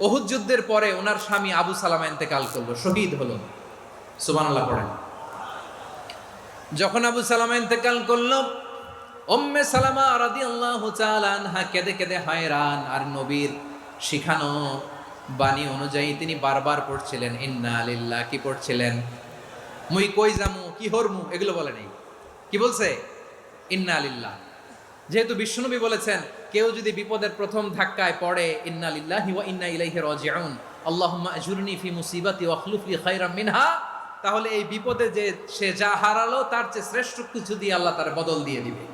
ওহুদ যুদ্ধের পরে ওনার স্বামী আবু সালামা ইন্তেকাল করল, শহীদ হলো। সুবহানাল্লাহ পড়েন। যখন আবু সালামা ইন্তেকাল করল, উম্মে সালামা রাদিয়াল্লাহু তাআলা আনহা কেঁদে কেঁদে হায়রান, আর নবীর শিখানো বাণী অনুযায়ী তিনি বারবার পড়ছিলেন, ইন্না লিল্লাহ কি পড়ছিলেন? মুই কই জামু কি হরমু? এগুলো বলে নেই। কি বলছে? ইন্না লিল্লাহ যেহেতু বিষ্ণুনবী বলেছেন, কেউ যদি বিপদের প্রথম ধাক্কায় পড়ে ইন্না লিল্লাহি ওয়া ইন্না ইলাইহি রাজিউন, আল্লাহুম্মা আজুরনি ফি মুসিবাতি ওয়া আখলুফ লি খায়রাম মিনহা, তাহলে এই বিপদে যে সে যা হারালো, তার চেয়ে শ্রেষ্ঠ কিছু দিয়ে আল্লাহ তার বদল দিয়ে দিবে।